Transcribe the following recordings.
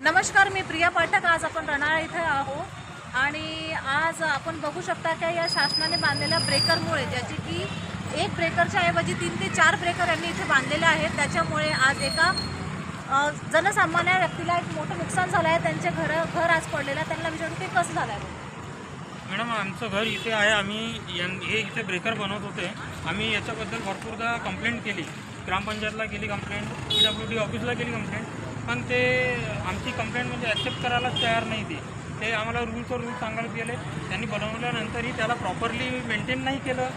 नमस्कार मी प्रिया पाठक. आज आपण रणाळा इथे आहोत. आणि आज आपण बघू शकता की या शासनाने बांधलेल्या ब्रेकरमुळे ज्याची की एक ब्रेकरच्या ऐवजी तीन ते चार ब्रेकर यांनी इथे बांधलेले आहेत. त्याच्यामुळे आज एका जनसामान्य व्यक्तीला एक मोठं नुकसान झालं आहे. त्यांचे घर घर आज पडलेलं आहे. त्यांना विचारून ते कसं झालं आहे? मॅडम आमचं घर इथे आहे. आम्ही यां- हे इथे ब्रेकर बनवत होते. आम्ही याच्याबद्दल भरपूरदा कंप्लेंट केली. ग्रामपंचायतला केली कंप्लेंट पी डब्ल्यू डी ऑफिसला केली कंप्लेंट पण ते आमची कंप्लेंट म्हणजे ॲक्सेप्ट करायलाच तयार नाही ते. ते आम्हाला रूल्स रूल सांगायला गेले. त्यांनी बनवल्यानंतरही त्याला प्रॉपरली मेंटेन नाही केलं.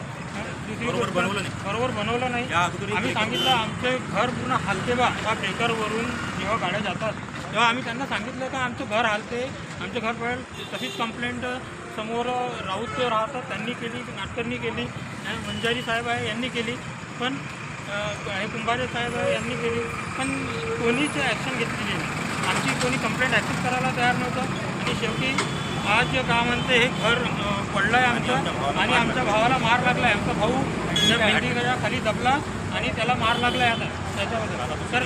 दुसरी बरोबर गोष्ट- बनवलं नाही. बरोबर बनवलं नाही. आम्ही सांगितलं आमचे घर पूर्ण हालते बा. त्या ब्रेकरवरून जेव्हा गाड्या जातात तेव्हा आम्ही त्यांना सांगितलं का आमचं घर हालते. आमचं घर पडेल. तशीच कंप्लेंट समोर राऊत राहतात. त्यांनी केली नाटकर्णी केली मंजारी साहेब आहे यांनी केली. पण हे कुंभारे साहेब आहे यांनी केली. पण कोणीच ॲक्शन घेतलेली नाही. आमची कोणी कंप्लेंट ॲक्सेप्ट करायला तयार नव्हतं. आणि शेवटी आज का म्हणते हे घर पडलं आहे आमचं आणि आमच्या भावाला मार लागला आहे आमचा भाऊ त्या खाली दबला आणि त्याला मार लागला आहे आता त्याच्याबद्दल तर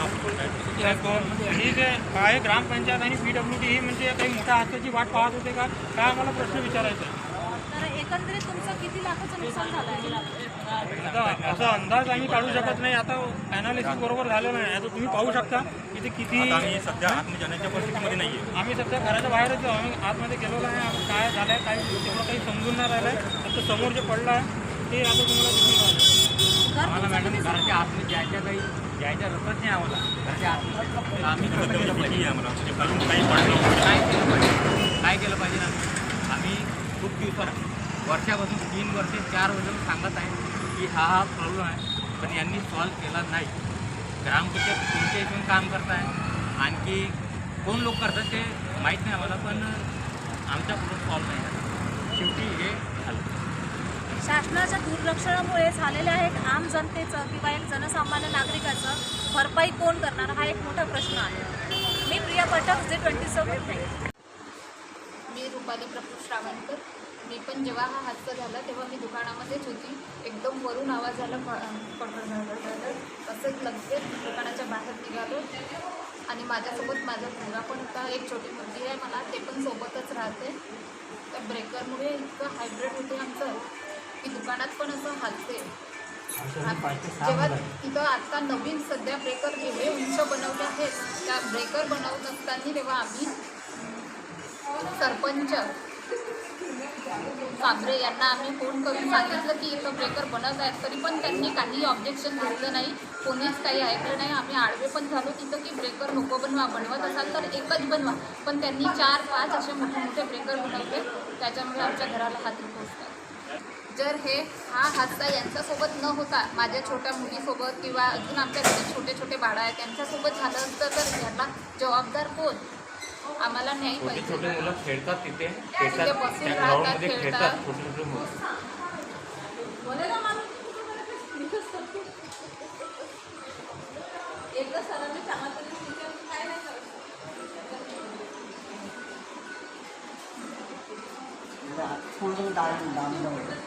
ही जे आहे ग्रामपंचायत आणि पी डब्ल्यू डी ही म्हणजे काही मोठ्या हाताची वाट पाहत होते का? काय आम्हाला प्रश्न विचारायचा आहे? तर एकंदरीत तुमचं किती लाखाचं नुकसान झालं आहे? असा अंदाज आम्ही काढू शकत नाही. आता ॲनालिसिस बरोबर झालेलं नाही. आता तुम्ही पाहू शकता इथे किती आता आम्ही सध्या आतमध्ये जाण्याच्या परिस्थितीमध्ये नाही आहे आम्ही सध्या घराच्या बाहेरच आहोत. आम्ही आतमध्ये गेलेलो आहे. आम्ही काय झालं आहे काय तेवढं काही समजून नाही राहिलं आहे फक्त समोर जे पडलं आहे ते आता तुम्हाला दिसून राहिलं घर आम्हाला मॅडम घराच्या आतमध्ये जायच्या काही जायच्या रस्तच नाही आम्हाला. घरच्या आतमध्ये. आम्ही म्हणजे काही पडलं काय केलं पाहिजे. काय केलं पाहिजे ना. आम्ही खूप दिवसात वर्षापासून तीन वर्ष चार वर्ष सांगत आहे. की हा हा प्रॉब्लेम आहे पण यांनी सॉल्व केला नाही. ग्रामपंचायत कोणत्या हिशोबाने काम करत आहे आणखी कोण लोक करतात ते माहीत नाही आम्हाला पण आमच्या पुढं सॉल्व नाही झालं. शेवटी हे झालं. शासनाच्या दुर्लक्षणामुळे झालेल्या एक आम जनतेचं किंवा एक जनसामान्य नागरिकाचं भरपाई कोण करणार हा एक मोठा प्रश्न आहे. मी प्रिया पटक जे ट्वेंटी सेवन मी रुपाली प्रभू श्रावणकर मी पण जेव्हा हा हादसा झाला तेव्हा मी दुकानामध्येच होती. एकदम वरून आवाज झाला पडपड तसंच लगेच दुकानाच्या बाहेर निघालो. आणि माझ्यासोबत माझा मुलगा पण होता एक छोटी मुलगी आहे मला ते पण सोबतच राहते. त्या ब्रेकरमुळे इतकं हायब्रिड होते आमचं की दुकानात पण असं हालते जेव्हा तिथं आता नवीन सध्या ब्रेकर एवढे उंच बनवले आहेत त्या ब्रेकर बनवत असताना तेव्हा आम्ही सरपंच साबरे यांना आम्ही फोन करून सांगितलं की इथं ब्रेकर बनत आहेत तरी पण त्यांनी काही ऑब्जेक्शन घेतलं नाही. कोणीच काही ऐकलं नाही. आम्ही आडवे पण झालो तिथं की ब्रेकर नको बनवा बनवत असाल तर एकच बनवा. पण त्यांनी चार पाच असे मोठे मोठे ब्रेकर बनवले. त्याच्यामुळे आमच्या घराला हात पोहोचतात जर हे हा हादसा यांच्यासोबत न होता माझ्या छोट्या मुलीसोबत किंवा अजून आमच्या घरी छोटे छोटे बाळं आहेत त्यांच्यासोबत झालं असतं तर याला जबाबदार कोण? आम्हाला न्याय छोटे पाहिजे. छोटे मुलं खेळतात तिथे खेळतात बसून त्या राहतात, ग्राउंडमध्ये खेळतात. खेळतात छोटे छोटे मुलं. स्कूल डाळ डाळ